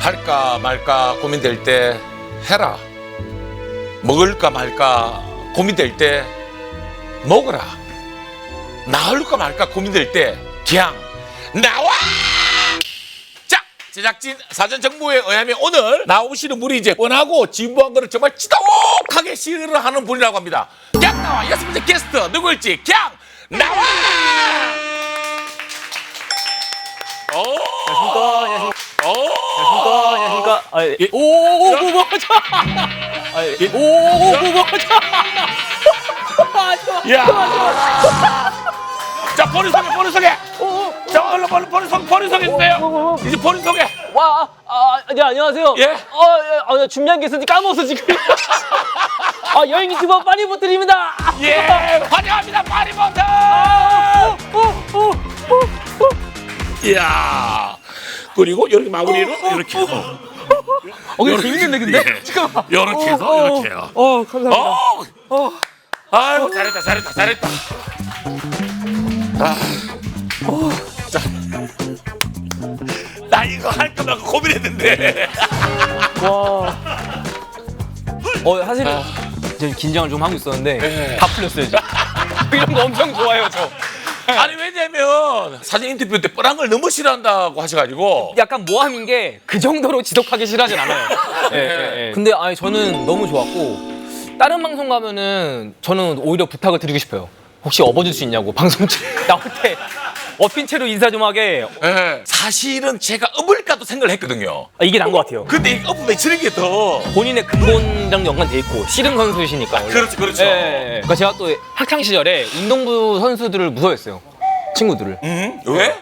할까 말까 고민될 때 해라. 먹을까 말까 고민될 때 먹어라. 나올까 말까 고민될 때 그냥 나와! 자, 제작진 사전 정보에 의하면 오늘 나오시는 분이 이제 뻔하고 진부한 거를 정말 지독하게 싫어하는 분이라고 합니다. 그냥 나와! 여섯 번째 게스트 누구일지 그냥 나와! 오! 안녕하십니까. 오! 안녕하십니까. 아, 예. 오오오 오, 뭐, 저. 아, 예. 오오오, 뭐, 저. 아, 저. 야! 자, 본인 소개, 본인 소개! 자, 얼른 본인, 본인 소개, 본인 소개 해주세요! 이제 본인 소개! 와, 아, 네, 안녕하세요. 예? 아, 예. 아, 나 준비한 게 있었는데 까먹었어, 지금. 아, 여행 유튜버 빠니보틀입니다. 예! 환영합니다, 파리버터! 오, 오, 오, 오. 이야! 그리고 이렇게 마무리로 이렇게. 어, 어, 이거 재밌는데, 근데? 예. 잠깐만. 이렇게 해서 어, 이렇게 해요. 어, 감사합니다. 어! 어. 아유, 잘했다, 잘했다, 잘했다. 아. 자. 나 이거 할까 말까 고민했는데. 와. 어, 사실은 지금 긴장을 좀 하고 있었는데 예. 다 풀렸어요, 지금. 이런 거 엄청 좋아해요, 저. 아니 왜냐면 사진 인터뷰 때 뻔한 걸 너무 싫어한다고 하셔가지고 약간 모함인 게 그 정도로 지독하게 싫어하진 않아요. 예, 예, 예. 근데 아니 저는 너무 좋았고 다른 방송 가면은 저는 오히려 부탁을 드리고 싶어요. 혹시 업어줄 수 있냐고 방송 중- 나올 때 업힌 채로 인사 좀 하게 예. 사실은 제가 업을까도 생각을 했거든요. 아, 이게 나은 것 같아요. 근데 이 업으면 지는 게 더. 본인의 근본이랑 연관돼 있고 씨름 선수이시니까. 원래. 그렇죠, 그렇죠. 예, 예, 예. 그러니까 제가 또 학창 시절에 운동부 선수들을 무서워했어요. 친구들을. 음? 왜?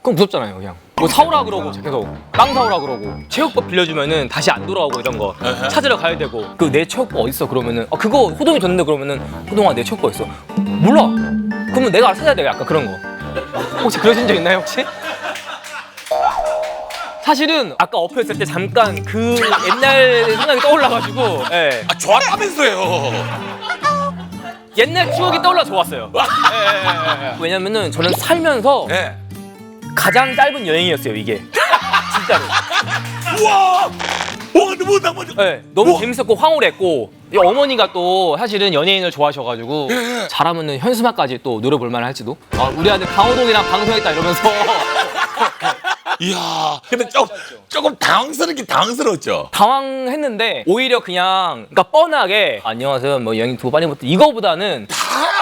그럼 무섭잖아요, 그냥. 뭐 사오라 그러고 계속 빵 사오라 그러고 체육법 빌려주면은 다시 안 돌아오고 이런 거. 찾으러 가야 되고 그 내 체육법 어딨어 그러면은 아 그거 호동이 줬는데 그러면은 호동아 내 체육법 있어 몰라 그러면 내가 알아서 찾아야 돼 약간 그런 거 혹시 그러신 적 있나요 혹시? 사실은 아까 엎였을 때 잠깐 그 옛날 생각이 떠올라가지고 예. 아 좋았다면서요. 옛날 추억이 떠올라 좋았어요 예, 예, 예, 예. 왜냐면은 저는 살면서 예. 가장 짧은 여행이었어요 이게 진짜로 우와. 와 너무. 네, 너무 우와. 재밌었고 황홀했고 이 어머니가 또 사실은 연예인을 좋아하셔가지고 예. 잘하면은 현수막까지 또 노려볼 만할지도 아, 우리 아들 강호동이랑 방송했다 이러면서 이야. 근데 좀 조금 당황스럽긴 당황스러웠죠. 당황했는데 오히려 그냥 그러니까 뻔하게 안녕하세요 뭐 여행 두 번이 부터 이거보다는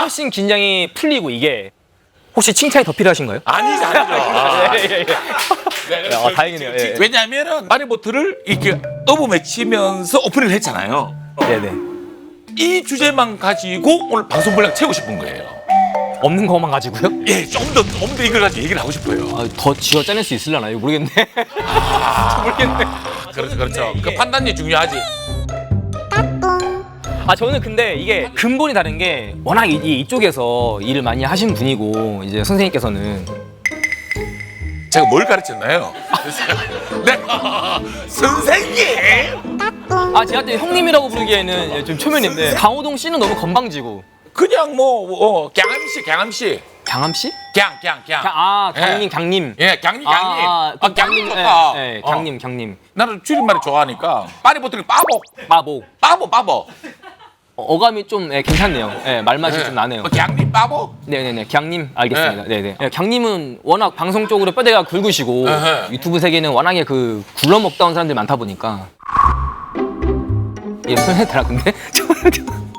훨씬 긴장이 풀리고 이게 혹시 칭찬이 더 필요하신가요? 아니지 아니죠. 아. 예, 예, 예. 아, 다행이네요. 예, 예. 왜냐하면은 마리보트를 이렇게 업어 맺히면서 오픈을 했잖아요. 네네 이 주제만 가지고 오늘 방송 분량 채우고 싶은 거예요. 없는 것만 가지고요? 예, 좀 더, 좀더 이걸 가지고 얘기를 하고 싶어요. 아, 더 쥐어 짜낼 수 있으려나요? 모르겠네 모르겠네 그렇죠, 그렇죠. 그 판단이 중요하지. 아 저는 근데 이게 근본이 다른 게 워낙 이, 이- 이쪽에서 일을 많이 하신 분이고 이제 선생님께서는 제가 뭘 가르쳤나요? 내가 선생님! 아 제가 또 형님이라고 부르기에는 이제 좀 초면인데 강호동 씨는 너무 건방지고 그냥 뭐, 어, 갱암 씨, 갱암 씨. 강함 씨? 갱, 갱, 갱. 강, 아 강님 강님 예, 갱님, 갱님. 아, 그 갱님 좋다. 예, 예, 어. 강님 강님 나는 줄임말을 좋아하니까. 파리 보트를 빠보, 마보 빠보, 빠보. 어, 어감이 좀 예, 괜찮네요 예, 말맛이 좀 나네요 어, 갱님 빠보? 네네네 강님 알겠습니다 네네 예, 강님은 워낙 방송 쪽으로 뼈대가 굵으시고 에헤. 유튜브 세계는 워낙에 그 굴러먹다 온 사람들이 많다 보니까 예 표현해 되나 근데?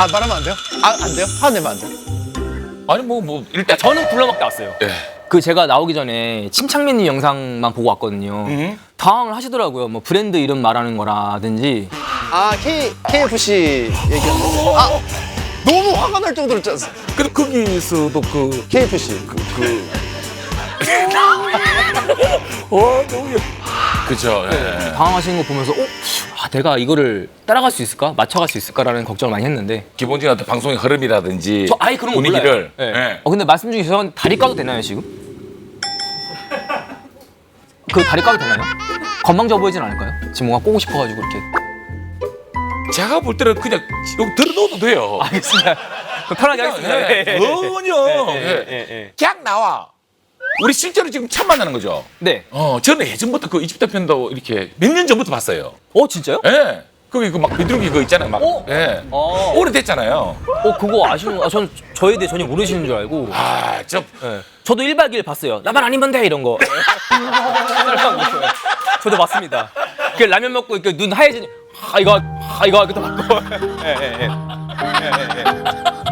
아 말하면 안 돼요? 아 안 돼요? 화내면 안 돼요? 아니, 뭐, 뭐, 일단. 저는 굴러먹다 왔어요 예. 그 제가 나오기 전에 침착맨님 영상만 보고 왔거든요 음. 당황을 하시더라고요 뭐 브랜드 이름 말하는 거라든지 아 K KFC 얘기하는 거. 아 너무 화가 날 정도로 짰어. 근데 거기서도 그, KFC 그, 그. 어, 너무. 그죠, 예. 당황하시는 거 보면서 어? 아, 내가 이거를 따라갈 수 있을까? 맞춰갈 수 있을까라는 걱정을 많이 했는데 기본적인 어떤 방송의 흐름이라든지. 저 아예 그런 거 분위기를. 몰라요. 예. 예. 어 근데 말씀 중에 죄송한데 다리 까도 되나요 지금? 그 다리 까도 되나요? 건방져 보이진 않을까요? 지금 뭔가 꼬고 싶어가지고 이렇게 제가 볼 때는 그냥 여기 들어넣어도 돼요. 알겠습니다. 편하게 하겠습니다. 예. 예, 예, 예. 전혀. 예. 예, 예. 그냥 나와. 우리 실제로 지금 처음 만나는 거죠? 네. 어, 저는 예전부터 그 이집트 편도 이렇게 몇 년 전부터 봤어요. 어 진짜요? 예. 거기 그막 비둘기 그거 있잖아요. 막. 어? 예. 어. 오래됐잖아요. 어 그거 아시는? 아, 전 저에 대해 전혀 모르시는 줄 알고. 아, 저 네. 저도 1박 2일 봤어요. 나만 아니면 돼 이런 거. 저도 봤습니다. 그 라면 먹고 이렇게 눈 하얘지니 아 이거 아 이거. 예, 예, 예. 예, 예, 예.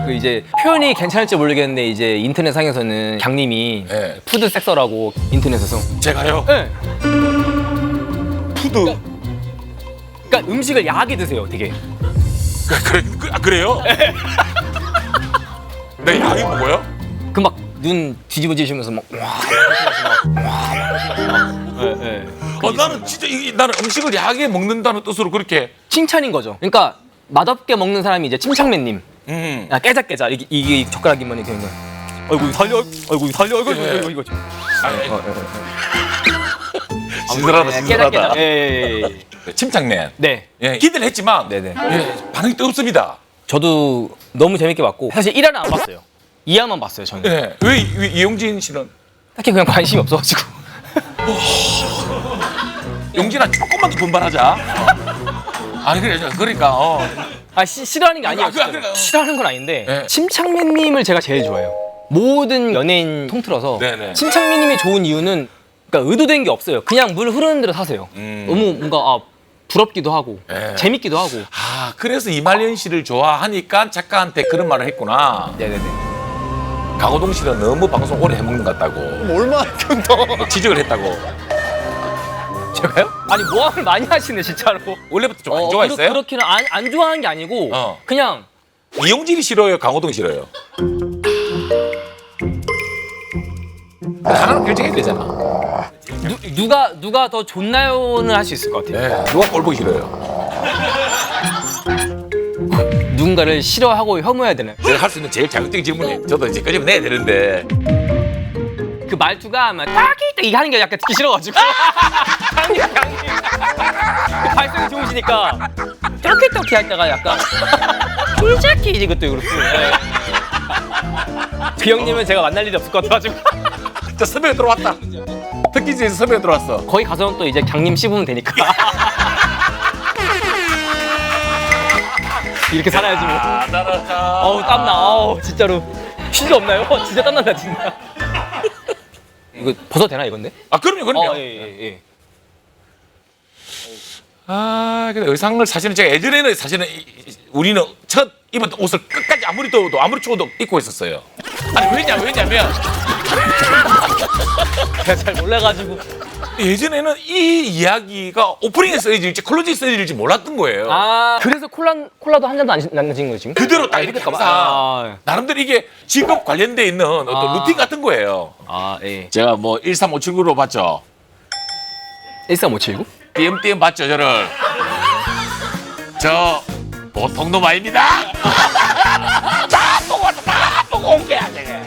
그 이제 표현이 괜찮을지 모르겠는데 이제 인터넷 상에서는 강님이 예. 푸드 섹서라고 인터넷에서. 제가요. 네. 푸드. 그러니까 음식을 야하게 드세요, 되게. 그, 그래, 그, 아, 그래요? 네, 양이 먹어요? 그 막 눈 뒤집어지시면서 막 와. 예, 예. 어, 나는 진짜 이, 나는 음식을 야하게 먹는다는 뜻으로 그렇게. 칭찬인 거죠. 그러니까 맛없게 먹는 사람이 이제 침착맨님. 음. 야 깨작깨작 이게, 이게 젓가락이면 이렇게 그냥 아이고 살려 아이고 살려 이거 예. 이거 이거 이거 신선하다, 네, 신선하다. 깨작깨작 예예예 네, 침착맨. 네 예, 기대를 했지만. 네네. 예, 반응이 또 없습니다. 저도 너무 재밌게 봤고 사실 1화는 안 봤어요 2화만 봤어요 저는 예. 왜, 이- 왜 이용진 씨는? 딱히 그냥 관심이 없어가지고 용진아, 조금만 더 분발하자. 아니, 그래, 그러니까, 어. 아 시, 싫어하는 게 아니에요 아, 그래, 진짜로. 그래. 싫어하는 건 아닌데 네. 침착맨님을 제가 제일 좋아해요 모든 연예인 통틀어서 네네. 침착맨님이 좋은 이유는 그러니까 의도된 게 없어요 그냥 물 흐르는 대로 사세요 음. 너무 뭔가 아, 부럽기도 하고 네. 재밌기도 하고 아, 그래서 이말년 씨를 좋아하니까 작가한테 그런 말을 했구나. 네네네 강호동 씨는 너무 방송 오래 해먹는 것 같다고. 얼마나 큰 지적을 했다고. 제가요? 아니 모함을 많이 하시네 진짜로. 원래부터 좀안 어, 좋아했어요? 그렇, 기는 안, 안 좋아하는 게 아니고 어. 그냥 이용진이 싫어요? 강호동 싫어요? 하나는 결정해야 되잖아. 누, 누가 누가 더 좋나요는 할 수 있을 것 같아요. 네. 누가 꼴 보기 싫어요? 누군가를 싫어하고 혐오해야 되나요? 제가 할 수 있는 제일 자극적인 질문이 저도 이제 끄집어 내야 되는데 그 말투가 막 딱히 이 하는 게 약간 듣기 싫어가지고. 강님 강님. 그 발성이 좋으시니까 저렇게 저렇게 할 때가 약간 솔직히 이것도 그렇고. 네. 그 형님은 제가 만날 일이 없을 것 같아가지고 저 섭외가 들어왔다. 특기지에서 섭외가 들어왔어. 거기 가서는 또 이제 강님 씹으면 되니까. 이렇게 살아야지 뭐. 아, 나는 어우 땀나. 어우 진짜로 쉴일 없나요? 진짜 땀난다 진짜. 이거 벗어도 되나 이건데? 아 그럼요, 그럼요. 어, 예, 예, 예. 아, 근데 의상을 사실은 제가 예전에는 사실은 이- 이- 우리는 첫 입은 옷을 끝까지 아무리 더워도 아무리 추워도 입고 있었어요. 아니 왜냐 왜냐면 제가 잘 몰라가지고. 예전에는 이 이야기가 오프닝에 쓰여질지 클로징에 쓰여질지 몰랐던 거예요. 아 그래서 콜라 콜라도 한 잔도 안 남겨진 거예요 지금? 그대로 딱 이렇게 항상 아, 나름대로 이게 직업 관련돼 있는 어떤 아. 루틴 같은 거예요. 아 예. 제가 뭐 13579로 봤죠. 13579? 띄엄띄엄 봤죠 저를. 저 보통 놈 아닙니다. 다 보고 다 보고 온 게야 저게.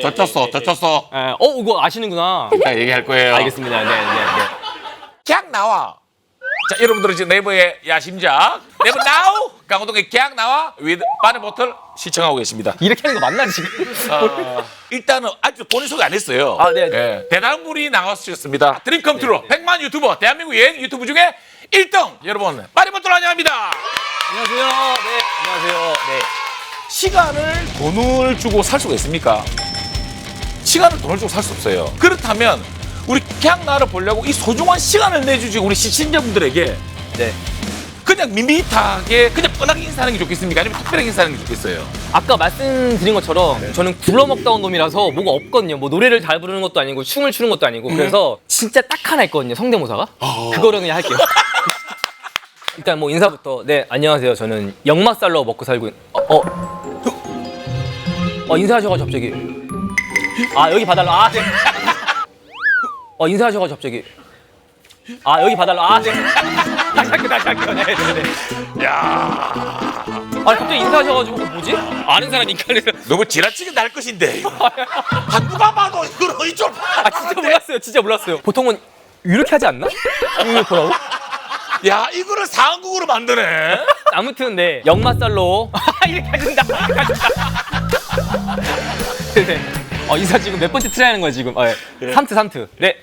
젖혔어, 젖혔어. 예. 어 이거 아시는구나. 이따 얘기할 거예요. 알겠습니다. 네, 네, 네. 그냥 나와. 자, 여러분들은 지금 네이버의 야심작 네이버 나우 강호동의 그냥 나와 위드 바늘 보틀 시청하고 계십니다. 이렇게 하는 거 맞나 지금? 어, 일단은 아직 본인 소개 안 했어요. 아, 네, 네. 예, 대단한 분이 나와주셨습니다. 드림 컴트로 100만 유튜버 대한민국 여행 유튜브 중에 1등 여러분 바늘 보틀 환영합니다. 안녕하세요. 네. 안녕하세요. 네. 시간을 돈을 주고 살 수가 있습니까? 시간을 돈을 주고 살 수 없어요. 그렇다면 우리 그냥 나를 보려고 이 소중한 시간을 내주지 우리 시청자분들에게 네. 그냥 밋밋하게 그냥 뻔하게 인사하는 게 좋겠습니까? 아니면 특별하게 인사하는 게 좋겠어요? 아까 말씀드린 것처럼 저는 굴러먹다 온 놈이라서 뭐가 없거든요. 뭐 노래를 잘 부르는 것도 아니고 춤을 추는 것도 아니고 그래서 진짜 딱 하나 있거든요. 성대모사가. 그거를 그냥 할게요. 일단 뭐 인사부터 네 안녕하세요. 저는 역마살로 먹고 살고 있... 어, 어. 어 인사하셔가지고 갑자기 아 여기 봐달라 아 네. 어 인사하셔가지고 갑자기 아 여기 봐달라 아 네. 다시 할게요 다시 할게요 네 네 네 야아 갑자기 인사하셔가지고 어, 뭐지 아는 사람이니까 그래서 너무 지나치게 날 것인데 이거. 아, 누가 봐도 이걸 어이좀 아 진짜 몰랐어요. 진짜 몰랐어요. 보통은 이렇게 하지 않나? 이거 보라고? 야 이거를 상황극으로 만드네. 아무튼 네 역마살로 이렇게 해준다. 이렇게 해준다. 네. 어, 이사 지금 몇 번째 트라이 하는 거야 지금? 아, 예. 삼트 삼트. 네.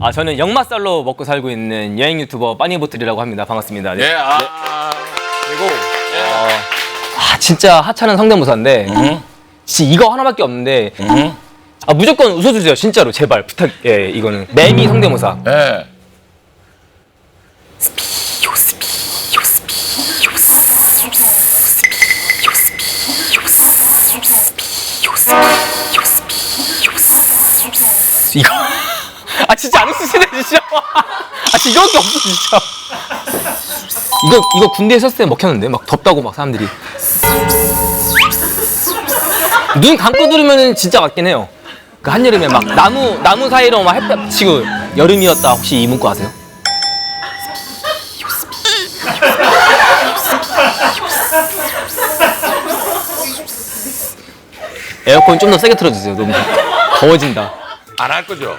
아 저는 역마살로 먹고 살고 있는 여행 유튜버 빠니보틀이라고 합니다. 반갑습니다. 네. 예, 아. 그리고 어, 아 진짜 하찮은 성대모사인데 진짜 이거 하나밖에 없는데 아 무조건 웃어주세요 진짜로 제발 부탁. 예 이거는 매미 성대모사. 예. 이거 아 진짜 안 웃으시네 진짜. 아 진짜 이거밖에 없어 진짜. 이거 이거 군대에 있었을 때 먹혔는데 막 덥다고 막 사람들이 눈 감고 들으면은 진짜 맞긴 해요. 그 한여름에 막 나무 나무 사이로 막 햇볕 치고 여름이었다 혹시 이 문구 아세요? 에어컨 좀 더 세게 틀어주세요. 너무 더워진다. 안 할 거죠?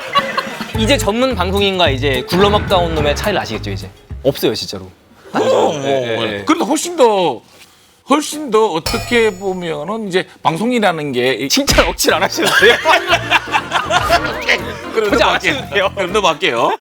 이제 전문 방송인과 이제 굴러먹다 온 놈의 차이를 아시겠죠 이제? 없어요 진짜로. 어, 예, 예. 그런데 훨씬 더 훨씬 더 어떻게 보면은 이제 방송이라는 게 칭찬 억지를 안 하시는데요? 보지 넘어갈게요. 그럼 넘어갈게요.